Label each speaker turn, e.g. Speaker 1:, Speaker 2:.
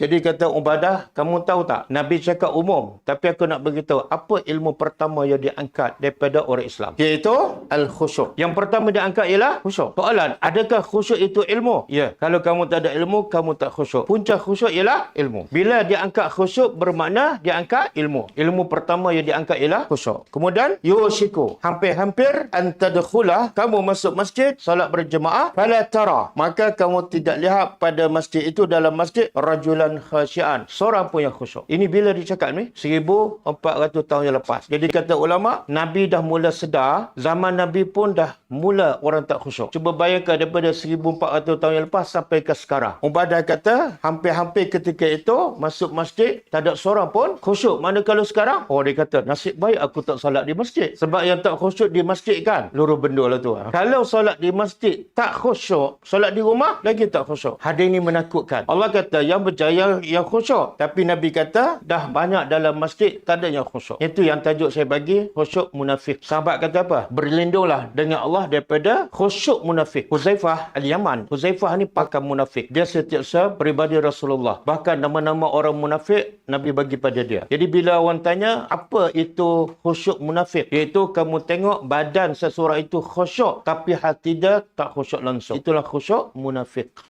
Speaker 1: Jadi kata Ubadah, kamu tahu tak? Nabi cakap umum. Tapi aku nak beritahu apa ilmu pertama yang diangkat daripada orang Islam. Iaitu Al-Khusyuk. Yang pertama diangkat ialah khusyuk. Soalan, adakah khusyuk itu ilmu? Ya. Kalau kamu tak ada ilmu, kamu tak khusyuk. Punca khusyuk ialah ilmu. Bila diangkat khusyuk bermakna diangkat ilmu. Ilmu pertama yang diangkat ialah khusyuk. Kemudian, yushiku. Hampir-hampir antadkhula kamu masuk masjid, solat berjemaah, fala tara. Maka kamu tidak lihat pada masjid itu dalam masjid rajulan khasyian. Seorang pun yang khusyuk. Ini bila dicakap ni? 1400 tahun yang lepas. Jadi kata ulama, Nabi dah mula sedar, zaman Nabi pun dah mula orang tak khusyuk. Cuba bayangkan daripada 1400 tahun yang lepas sampai ke sekarang. Ubadah kata, hampir-hampir ketika itu masuk masjid, tak ada seorang pun khusyuk. Mana kalau sekarang? Oh dia kata, nasib baik aku tak salat di masjid. Sebab yang tak khusyuk di masjid kan, luruh benda lah tu. Kalau salat di masjid tak khusyuk, salat di rumah lagi tak khusyuk. Hadis ini menakutkan. Allah kata, yang berjaya yang khusyuk. Tapi Nabi kata, dah banyak dalam masjid, tak ada yang khusyuk. Itu yang tajuk saya bagi, khusyuk munafik. Sahabat kata apa? Berlindunglah dengan Allah daripada khusyuk munafik. Huzaifah Al-Yaman. Huzaifah ni pakar munafik. Dia setiap peribadi Rasulullah. Bahkan nama-nama orang munafik, Nabi bagi pada dia. Jadi bila orang tanya, apa itu khusyuk munafik? Iaitu kamu tengok badan seseorang itu khusyuk, tapi hati dia tak khusyuk langsung. Itulah khusyuk munafik.